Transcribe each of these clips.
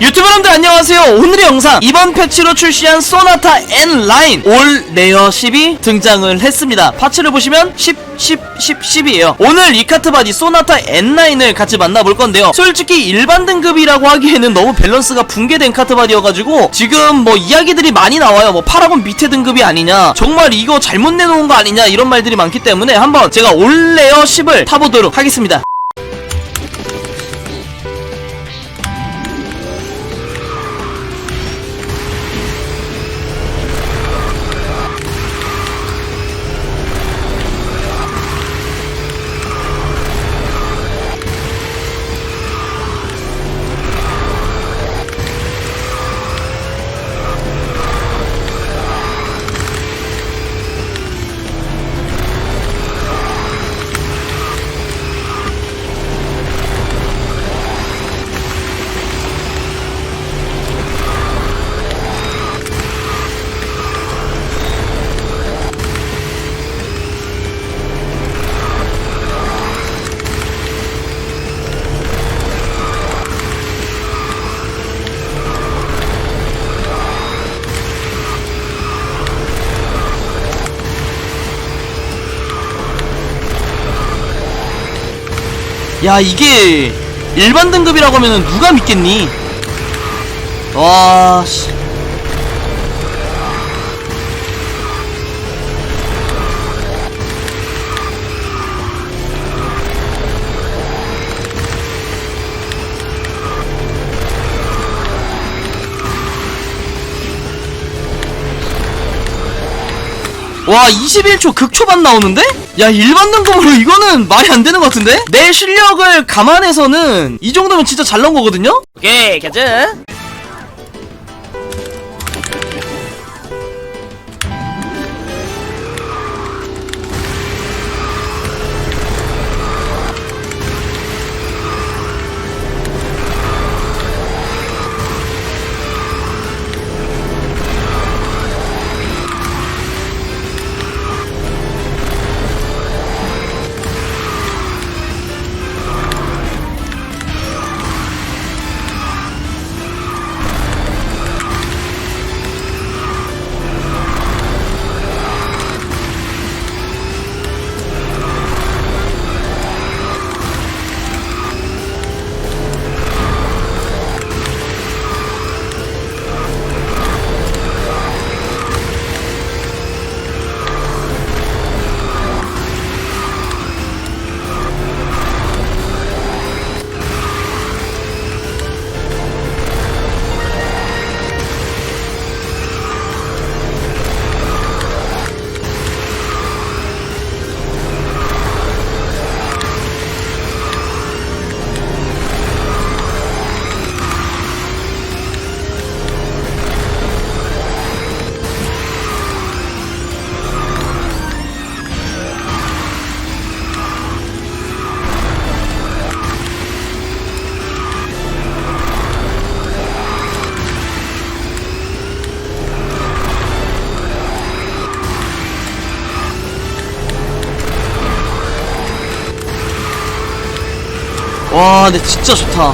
유튜브 여러분들 안녕하세요. 오늘의 영상 이번 패치로 출시한 소나타 N 라인. 올 레어 10이 등장을 했습니다. 파츠를 보시면 10, 10, 10, 10이에요. 오늘 이 카트 바디 소나타 N 라인을 같이 만나볼 건데요. 솔직히 일반 등급이라고 하기에는 너무 밸런스가 붕괴된 카트 바디여가지고 지금 뭐 이야기들이 많이 나와요. 뭐 파라곤 밑에 등급이 아니냐 정말 이거 잘못 내놓은 거 아니냐 이런 말들이 많기 때문에 한번 제가 올 레어 10을 타보도록 하겠습니다 야 이게 일반 등급이라고 하면 누가 믿겠니? 와 씨. 와 21초 극초반 나오는데? 야 일반 등급으로 이거는 말이 안 되는 것 같은데? 내 실력을 감안해서는 이 정도면 진짜 잘 나온 거거든요? 오케이 가자 와 근데 진짜 좋다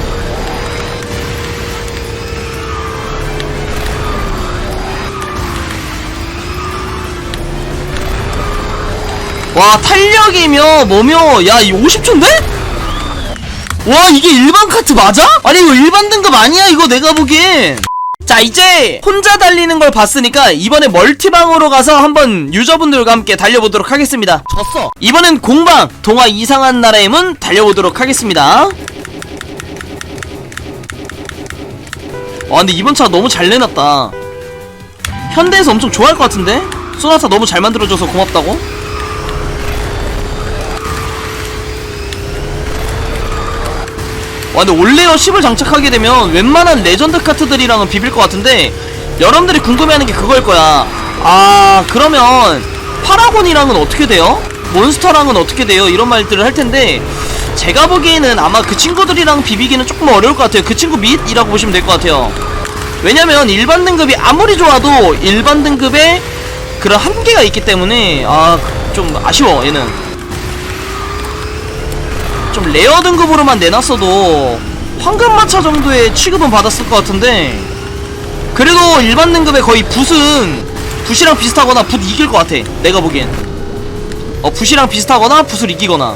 와 탄력이며 뭐며 야 이 50초인데? 와 이게 일반 카트 맞아? 아니 이거 일반 등급 아니야 이거 내가 보기엔 자 이제 혼자 달리는 걸 봤으니까 이번에 멀티방으로 가서 한번 유저분들과 함께 달려보도록 하겠습니다 졌어 이번엔 공방 동화 이상한 나라의 문 달려보도록 하겠습니다 와 근데 이번 차 너무 잘 내놨다 현대에서 엄청 좋아할 것 같은데? 소나타 너무 잘 만들어줘서 고맙다고? 와 근데 올레어 10을 장착하게 되면 웬만한 레전드 카트들이랑은 비빌 것 같은데 여러분들이 궁금해하는 게 그거일 거야 아 그러면 파라곤이랑은 어떻게 돼요? 몬스터랑은 어떻게 돼요? 이런 말들을 할 텐데 제가 보기에는 아마 그 친구들이랑 비비기는 조금 어려울 것 같아요 그 친구 밑이라고 보시면 될 것 같아요 왜냐면 일반 등급이 아무리 좋아도 일반 등급에 그런 한계가 있기 때문에 아 좀 아쉬워 얘는 좀 레어 등급으로만 내놨어도 황금마차 정도의 취급은 받았을 것 같은데. 그래도 일반 등급의 거의 붓은 붓이랑 비슷하거나 붓 이길 것 같아 내가 보기엔. 어 붓이랑 비슷하거나 붓을 이기거나.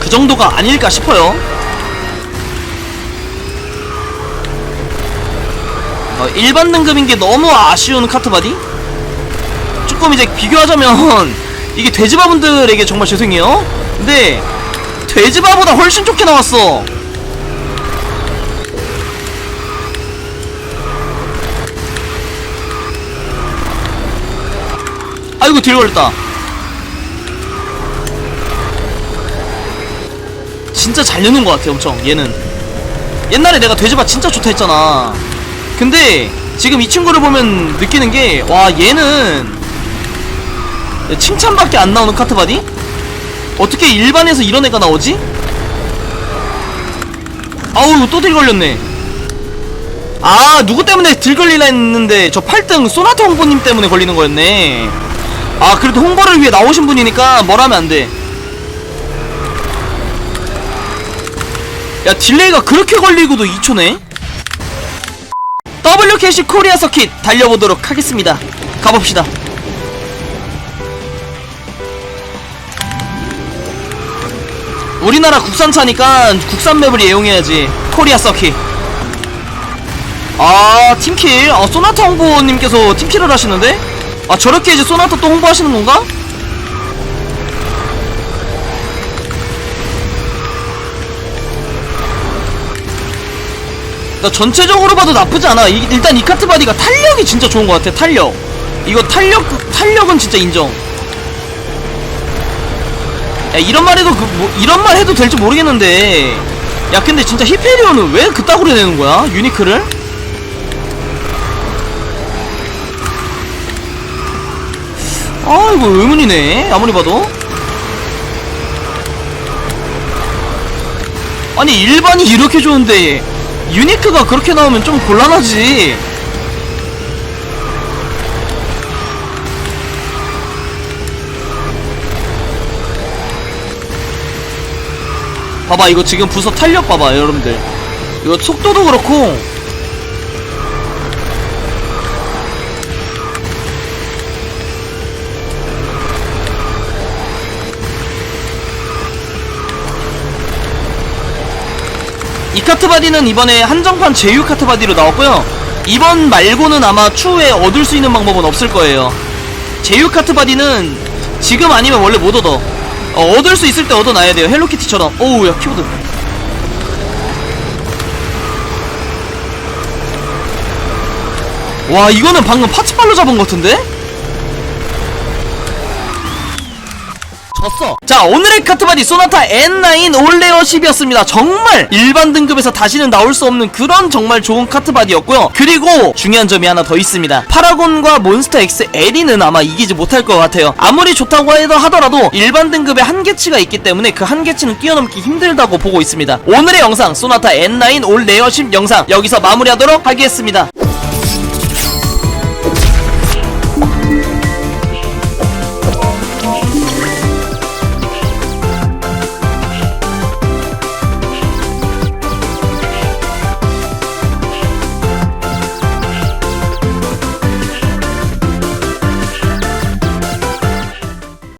그 정도가 아닐까 싶어요 어, 일반 등급인 게 너무 아쉬운 카트바디? 조금 이제 비교하자면 이게 돼지바분들에게 정말 죄송해요. 근데 돼지바보다 훨씬 좋게 나왔어. 아이고 딜 걸렸다. 진짜 잘 내는 것 같아 엄청. 얘는. 옛날에 내가 돼지바 진짜 좋다 했잖아 근데 지금 이 친구를 보면 느끼는 게 와 얘는 칭찬밖에 안 나오는 카트바디? 어떻게 일반에서 이런 애가 나오지? 아우 또딜 걸렸네 아 누구 때문에 딜 걸리나 했는데 저 8등 소나타 홍보님 때문에 걸리는 거였네 아 그래도 홍보를 위해 나오신 분이니까 뭘 하면 안돼 야 딜레이가 그렇게 걸리고도 2초네 WKC 코리아 서킷! 달려보도록 하겠습니다. 가봅시다. 우리나라 국산차니까 국산 맵을 이용해야지. 코리아 서킷! 아 팀킬. 아 소나타 홍보님께서 팀킬을 하시는데? 아 저렇게 이제 소나타 또 홍보하시는 건가? 나 전체적으로 봐도 나쁘지 않아. 이- 일단 이 카트 바디가 탄력이 진짜 좋은 것 같아 탄력. 이거 탄력 탄력은 진짜 인정. 야 이런 말 해도 그, 뭐, 이런 말 해도 될지 모르겠는데. 야 근데 진짜 히페리온은 왜 그따구로 내는 거야? 유니크를? 아 이거 의문이네. 아무리 봐도. 아니 일반이 이렇게 좋은데 유니크가 그렇게 나오면 좀 곤란하지. 봐봐 이거 지금 부서 탄력 봐봐 여러분들. 이거 속도도 그렇고 이 카트 바디는 이번에 한정판 제휴 카트 바디로 나왔고요. 이번 말고는 아마 추후에 얻을 수 있는 방법은 없을 거예요. 제휴 카트 바디는 지금 아니면 원래 못 얻어. 어, 얻을 수 있을 때 얻어놔야 돼요. 헬로키티처럼. 오우 야 키보드. 와 이거는 방금 파츠팔로 잡은 것 같은데? 졌어. 자 오늘의 카트바디 소나타 N9 올레어 10이었습니다. 정말 일반 등급에서 다시는 나올 수 없는 그런 정말 좋은 카트바디였고요. 그리고 중요한 점이 하나 더 있습니다. 파라곤과 몬스터 X LE는 아마 이기지 못할 것 같아요. 아무리 좋다고 하더라도 일반 등급의 한계치가 있기 때문에 그 한계치는 뛰어넘기 힘들다고 보고 있습니다. 오늘의 영상 소나타 N9 올레어 10 영상 여기서 마무리하도록 하겠습니다